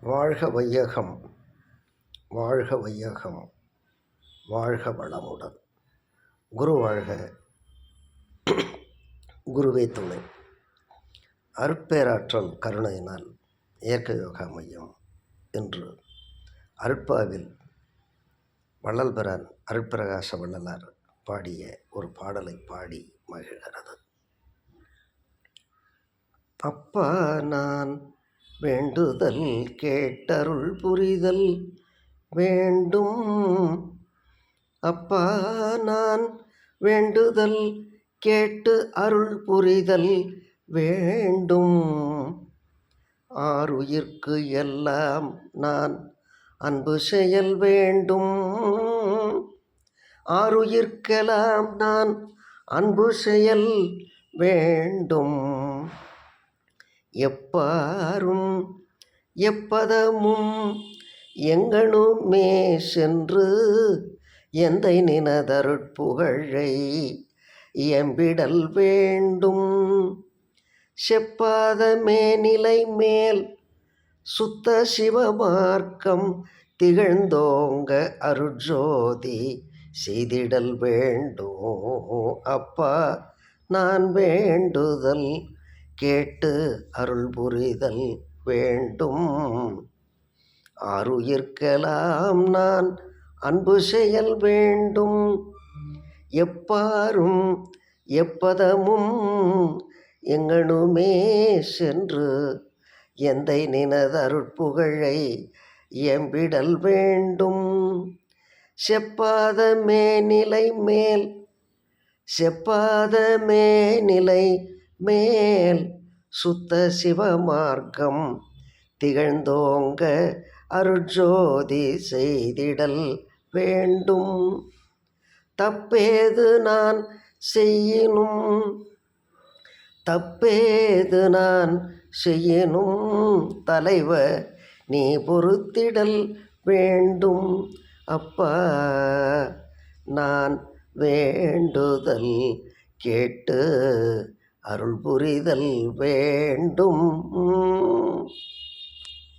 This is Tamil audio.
வாழ்க வையகம் வாழ்க வையகம் வாழ்க வளமுடன். குரு வாழ்க குருவே துணை. அருட்பேராற்றல் கருணையினால் இயற்கை யோகா மையம் என்று அருட்பாவில் வள்ளல் பிரான் அருட்பிரகாச வள்ளலார் பாடிய ஒரு பாடலை பாடி மகிழ்கிறது. அப்பா நான் வேண்டுதல் கேட்டருள் புரிதல் வேண்டும். அப்பா நான் வேண்டுதல் கேட்டு அருள் புரிதல் வேண்டும். ஆறுயிர்க்கு எல்லாம் நான் அன்பு செயல் வேண்டும். ஆறுயிர்க்கெல்லாம் நான் அன்பு செயல் வேண்டும். எப்பாரும் எப்பதமும் எங்கனுமே சென்று எந்தை நினதருட்புகழை எம்பிடல் வேண்டும். செப்பாத மேனிலை மேல் சுத்த சிவமார்க்கம் திகழ்ந்தோங்க அருட்ஜோதி செய்திடல் வேண்டும். அப்பா நான் வேண்டுதல் கேட்டு அருள் புரிதல் வேண்டும். அருயிர்க்கலாம் நான் அன்பு செயல் வேண்டும். எப்பாரும் எப்பதமும் எங்கனுமே சென்று எந்தை நினது அருட்புகழை எம்பிடல் வேண்டும். செப்பாத மேனிலை மேல் செப்பாத மேனிலை மேல் சுத்த சிவமார்க்கம் திகழ்ந்தோங்க அருட்ஜோதி செய்திடல் வேண்டும். தப்பேது நான் செய்யினும் தப்பேது நான் செய்யினும் தலைவ நீ பொறுத்திடல் வேண்டும். அப்பா நான் வேண்டுதல் கேட்டு அருள் புரிதல் வேண்டும்.